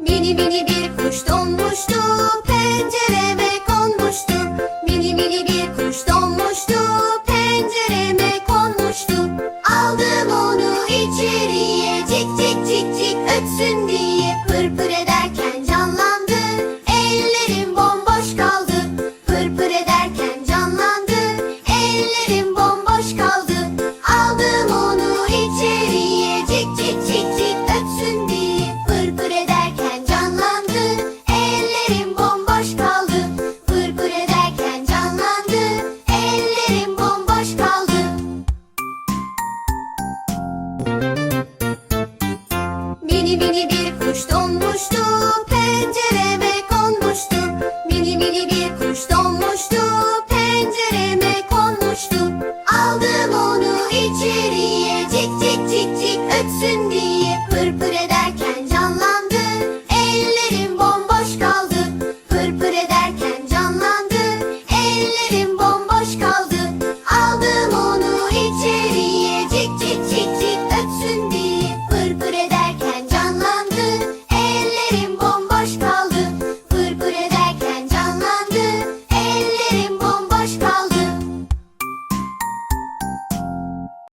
Mini mini bir kuş donmuştu, pencereme Mini mini bir kuş donmuştu pencereme konmuştu Mini mini bir kuş donmuştu pencereme konmuştu Aldım onu içeriye cik cik cik cik ötsün diye. Pır pır ederken canlandı ellerim bomboş kaldı. Pır pır ederken canlandı ellerim bomboş kaldı.